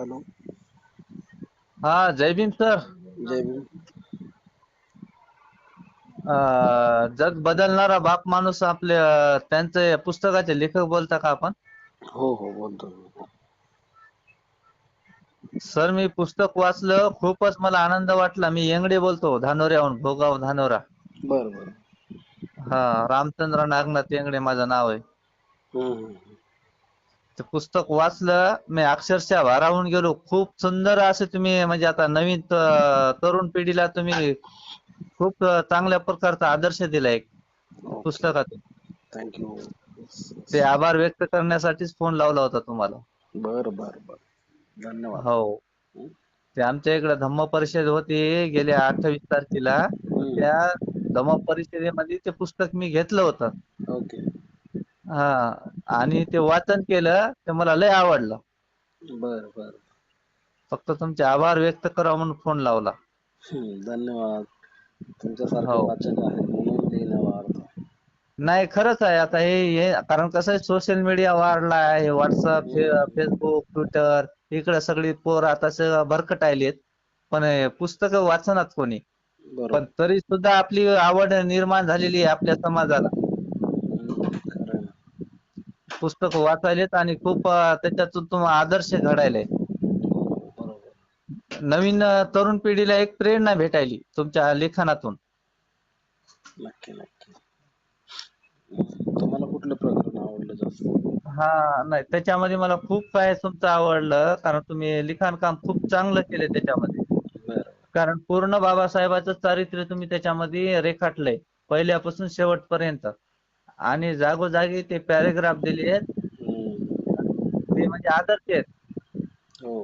Hello. हा जय Bhim sir. जय भीम. अं, जग बदलणारा बाप माणूस आपल्या त्यांचे पुस्तकाचे लेखक बोलता का आपण? हो हो बोलतो मी. सर मी पुस्तक वाचलं खूपच मला आनंद वाटला. मी येंगडे बोलतो धानोऱ्याहून भोगाव धानोरा. बरं बरं. हा रामचंद्र नागनाथ येंगडे माझं नाव आहे. हम्म. ते पुस्तक वाचलं मी अक्षरशः भारावून गेलो. खूप सुंदर असे तुम्ही म्हणजे आता नवीन त- तरुण पिढीला तुम्ही खूप चांगल्या प्रकारचा आदर्श दिलाय पुस्तकातून. थँक्यू ते आभार व्यक्त करण्यासाठीच फोन लावला होता तुम्हाला. बरं बरं बरं. धन्यवाद. हो. ते आमच्या इकडे धम्म परिषद होती गेल्या अठ्ठावीस तारखेला. हम्म, त्या धम्म परिषदेमध्ये ते पुस्तक मी घेतलं होतं. ओके हा आणि ते वाचन केलं ते मला लय आवडलं. बरं बरं. फक्त तुमचे आभार व्यक्त करावा म्हणून फोन लावला. धन्यवाद. तुमच्यासारखे हो. वाचक आहेत म्हणून लिहिण्याला अर्थ नाही खरंच आहे. आता हे हे कारण कसं आहे सोशल मीडिया वाढला आहे. व्हॉट्सअप फेसबुक ट्विटर इकडे सगळी पोर आता सगळं भरकटायलेत पण पुस्तकं वाचनात कोणी. पण तरी सुद्धा आपली आवड निर्माण झालेली आहे आपल्या समाजाला. पुस्तक वाचायलेत आणि खूप त्याच्यातून तुम्हाला आदर्श घडायले. बरोबर नवीन तरुण पिढीला एक प्रेरणा भेटायली तुमच्या लेखनातून नक्की नक्की. हम्म, तुम्हाला कुठलं प्रकरण आवडलं जास्त? हा नाही त्याच्यामध्ये मला खूप काय तुमचं आवडलं कारण तुम्ही लिखाण काम खूप चांगलं केले त्याच्यामध्ये. कारण पूर्ण बाबासाहेबाचं चारित्र्य तुम्ही त्याच्यामध्ये रेखाटलंय पहिल्यापासून शेवटपर्यंत. आणि जागोजागी ते पॅरेग्राफ दिले आहेत. ते म्हणजे आदर्श आहेत. हो.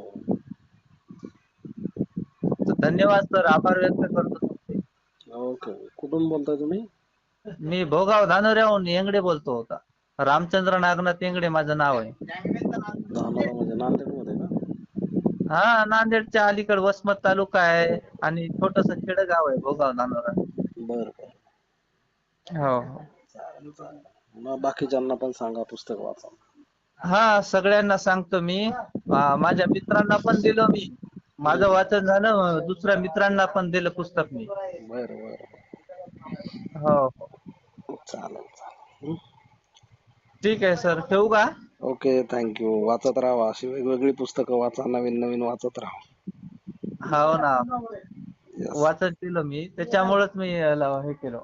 धन्यवाद सर आभार व्यक्त करतो ओके कुठून बोलताय तुम्ही? मी भोगाव धानोऱ्याहून येंगडे बोलतो होता. रामचंद्र नागनाथ येंगडे माझं नाव आहे. म्हणजे हा नांदेडच्या अलीकड वसमत तालुका आहे आणि छोटस खेडगाव आहे भोगाव धानोरा. बरं. हो हो. मग बाकीच्यांना पण सांगा पुस्तक वाचा. हा सगळ्यांना सांगतो मी. माझ्या मित्रांना पण दिलं मी. माझं वाचन झालं दुसऱ्या मित्रांना पण दिलं पुस्तक मी. बरं बरं. हो. हो चालेल चालेल? ठीक आहे सर. ठेवू का? ओके थँक्यू वाचत राहा अशी वेगवेगळी पुस्तकं वाचा नवीन नवीन वाचत राहा. हो ना. Yes. वाचन केलं मी. त्याच्यामुळेच मी याला हे केलं.